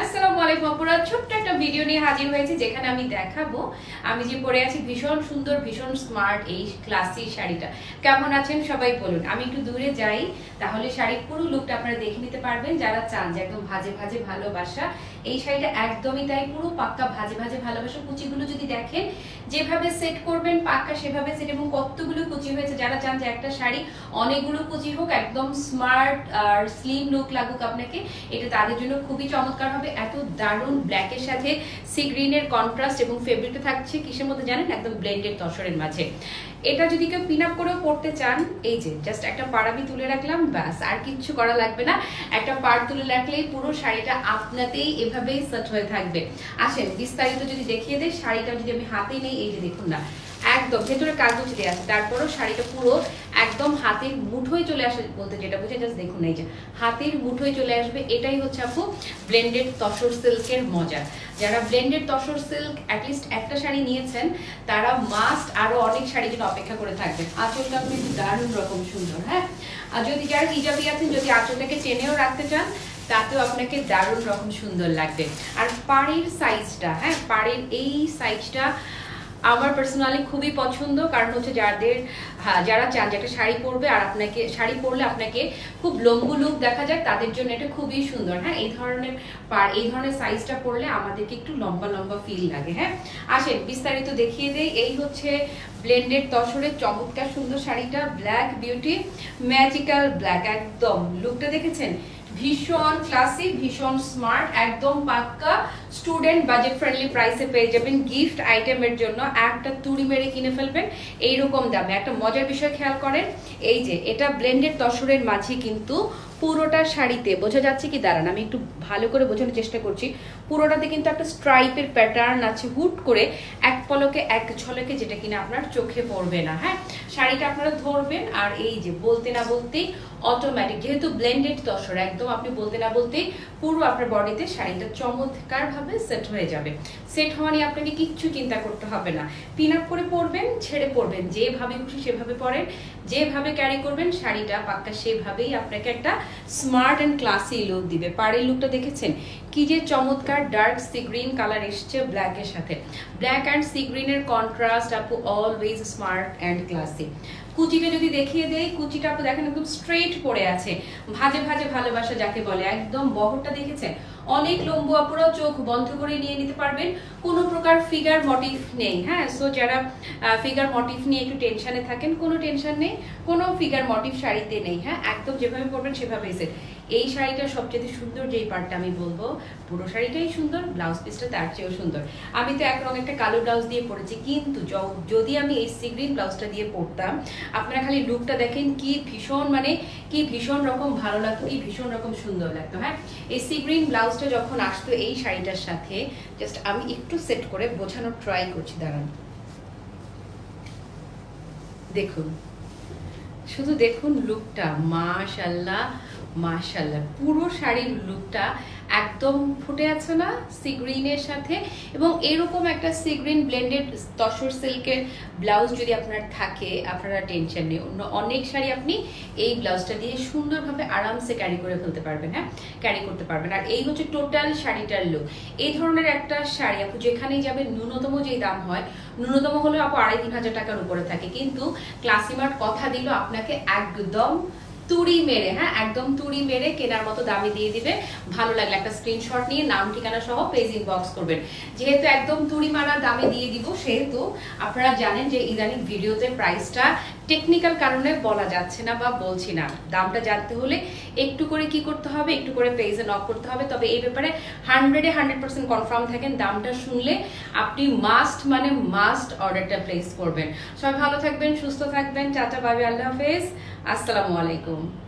আসসালামু আলাইকুম আপুরা, ছোট্ট একটা ভিডিও নিয়ে হাজির হয়েছি যেখানে আমি দেখাবো। আমি যে পরে আছি ভীষণ সুন্দর, ভীষণ স্মার্ট এই ক্লাসি শাড়িটা। কেমন আছেন সবাই বলুন। আমি একটু দূরে যাই, তাহলে শাড়ির পুরো লুকটা আপনারা দেখে নিতে পারবেন। যারা চান যে একদম ভাজে ভাজে ভালোবাসা এই শাড়িটা একদমই তাই, পুরো পাক্কা ভাজে ভাজে ভালোবাসা কুচিগুলো যদি দেখেন, যেভাবে সেট করবেন পাক্কা সেভাবে সেট এবং কতগুলো কুচি হয়েছে, যারা চান যে একটা শাড়ি অনেকগুলো কুচি হোক, একদম স্মার্ট আর স্লিম লুক লাগুক আপনাকে, এটা তাদের জন্য খুবই চমৎকার হবে। এত দারুণ ব্ল্যাকের সাথে সি গ্রিনের কন্ট্রাস্ট এবং ফেব্রিকটা থাকছে কিসের মধ্যে জানেন? একদম ব্লেন্ডেড তসরের মাঝে। এটা যদি কেউ পিন আপ করেও পড়তে চান, এই যে জাস্ট একটা পাড়াবি তুলে রাখলাম, ব্যাস, আর কিচ্ছু করা লাগবে না। একটা পাড় তুলে রাখলেই পুরো শাড়িটা আপনাতেই এভাবেই সেট হয়ে থাকবে? আসেন, বিস্তারিত যদি দেখিয়ে দেয় শাড়িটা যদি আমি হাতে নেই, এই যে দেখুন না, একদম ভেতরে কাগজ দেওয়া আছে, তারপরও শাড়িটা পুরো একদম হাতের মুঠোয় চলে আসে বলতে যেটা বুঝে জাস্ট দেখুন এই যে হাতের মুঠোয় চলে আসবে, এটাই হচ্ছে আপু ব্লেন্ডেড তসর সিল্কের মজা। যারা ব্লেন্ডেড তসর সিল্ক অ্যাটলিস্ট একটা শাড়ি নিয়েছেন, তারা মাস্ট আরও অনেক শাড়ির জন্য অপেক্ষা করে থাকবেন আঁচলটা কিন্তু দারুণ রকম সুন্দর হ্যাঁ? আর যদি যারা হিজাবি আছেন, যদি আঁচলটাকে চেনেও রাখতে চান তাতেও আপনাকে দারুণ রকম সুন্দর লাগবে। আর পাড়ের সাইজটা হ্যাঁ পাড়ের এই সাইজটা আমার পার্সোনালি খুবই পছন্দ কারণ হচ্ছে যাদের হ্যাঁ, যারা চান যে একটা শাড়ি পরবে আর আপনাকে শাড়ি পরলে আপনাকে খুব লম্বু লুক দেখা যায় তাদের জন্য এটা খুবই সুন্দর। হ্যাঁ এই ধরনের পার এই ধরনের সাইজটা পরলে আমাদেরকে একটু লম্বা লম্বা ফিল লাগে হ্যাঁ। আসেন বিস্তারিত দেখিয়ে দেই এই হচ্ছে ব্লেন্ডেড তসরের চমৎকার সুন্দর শাড়িটা ব্ল্যাক বিউটি ম্যাজিক্যাল ব্ল্যাক একদম। লুকটা দেখেছেন? ভীষণ ক্লাসিক ভীষণ স্মার্ট একদম পাক্কা স্টুডেন্ট বাজেট ফ্রেন্ডলি প্রাইসে পেয়ে যাবেন গিফট আইটেমের জন্য। একটা তুড়ি মেরে কিনে ফেলবেন, এইরকম দামে। একটা মজার বিষয় খেয়াল করেন, এই যে, এটা ব্লেন্ডেড তসরের মাঝে কিন্তু পুরোটা শাড়িতে, বোঝা যাচ্ছে কি? দাঁড়ান, আমি একটু ভালো করে বোঝানোর চেষ্টা করছি। পুরোটাতে কিন্তু একটা স্ট্রাইপের প্যাটার্ন আছে, হুট করে এক পলকে, এক ঝলকে, যেটা কিনা আপনার চোখে পড়বে না হ্যাঁ? শাড়িটা আপনারা ধরবেন, আর এই যে, বলতে না বলতেই অটোমেটিক যেহেতু ব্লেন্ডেড তসর একদম আপনি বলতে না বলতেই পুরো আপনার বডিতে শাড়িটা চমৎকার ভাবে সেট হয়ে যাবে। সেট হওয়া নিয়ে আপনাকে কিচ্ছু চিন্তা করতে হবে না। পিন আপ করে পরবেন, ছেড়ে পরবেন, যেভাবে খুশি সেভাবে পরেন, যেভাবে ক্যারি করবেন, শাড়িটা পাক্কা সেভাবেই আপনাকে একটা স্মার্ট অ্যান্ড ক্লাসি লুক দিবে। পাড়ের লুকটা দেখেছেন? কি যে চমৎকার ডার্ক সি গ্রিন কালার এসছে ব্ল্যাকের সাথে। ব্ল্যাক অ্যান্ড সি গ্রিনের কন্ট্রাস্ট, আপু অলওয়েজ স্মার্ট অ্যান্ড ক্লাসি। কুচিকে যদি দেখিয়ে দেয় কুচিটা আপু দেখেন একদম স্ট্রেট পড়ে আছে। ভাজে ভাজে ভালোবাসা যাকে বলে, একদম বহরটা দেখেছেন? অনেক লম্বু আপুরাও চোখ বন্ধ করে নিয়ে নিতে পারবেন। কোনো প্রকার ফিগার মোটিভ নেই হ্যাঁ? সো যারা ফিগার মোটিভ নিয়ে একটু টেনশনে থাকেন, কোনো টেনশন নেই, কোনো ফিগার মোটিভ শাড়িতে নেই হ্যাঁ? একদম যেভাবে পরবেন সেভাবেই সেট এই শাড়িটার সবচেয়ে সুন্দর যেই পার্টটা আমি বলব, পুরো শাড়িটাই সুন্দর ব্লাউজ পিসটা তার চেয়েও সুন্দর। আমি তো এক একটা কালো ব্লাউজ দিয়ে পরেছি, কিন্তু যদি আমি এই সি গ্রিন ব্লাউজটা দিয়ে পরতাম, আপনারা খালি লুকটা দেখেন, কি ভীষণ মানে কি ভীষণ রকম ভালো লাগতো, কি ভীষণ রকম সুন্দর লাগতো হ্যাঁ? এই সি গ্রিন ব্লাউজটা যখন আসতো এই শাড়িটার সাথে জাস্ট আমি একটু সেট করে বোঝানোর ট্রাই করছি, দাঁড়ান। দেখুন। শুধু দেখুন লুকটা মাশাল্লাহ মাশাল্লাহ, পুরো শাড়ির লুকটা একদম ফুটে আছে না সি গ্রিনের সাথে। এবং এরকম একটা সি গ্রিন ব্লেন্ডেড তসর সিল্কের ব্লাউজ যদি আপনার থাকে, আপনারা টেনশন নেই। অন্য অনেক শাড়ি আপনি এই ব্লাউজটা দিয়ে সুন্দরভাবে আরামসে ক্যারি করে ফেলতে পারবেন হ্যাঁ? ক্যারি করতে পারবেন। আর এই হচ্ছে টোটাল শাড়িটার লুক এই ধরনের একটা শাড়ি আপু, যেখানেই যাবে ন্যূনতম যেই দাম হয়, ন্যূনতম হলেও আপু আড়াই তিন হাজার টাকার উপরে থাকে। কিন্তু ক্লাসিমার্ট কথা দিল আপনাকে একদম তুড়ি মেরে হ্যাঁ একদম তুড়ি মেরে কেনার মতো দামে দিয়ে দিবে। ভালো লাগলে একটা স্ক্রিনশট নিয়ে নাম, ঠিকানা সহ পেজ ইনবক্স করবেন। যেহেতু একদম তুড়ি মারা দামে দিয়ে দিব, সেহেতু আপনারা জানেন যে ইদানিং ভিডিওতে প্রাইসটা টেকনিক্যাল কারণে বলা যাচ্ছে না বা বলছি না। দামটা জানতে হলে একটু করে কি করতে হবে? একটু করে পেজে নক করতে হবে। তবে এই ব্যাপারে হান্ড্রেডে হান্ড্রেড পার্সেন্ট কনফার্ম থাকেন। দামটা শুনলে আপনি মাস্ট মানে মাস্ট অর্ডারটা প্লেস করবেন। সবাই ভালো থাকবেন, সুস্থ থাকবেন। চাচা বাবি আল্লাহ হাফেজ। আসসালামু আলাইকুম।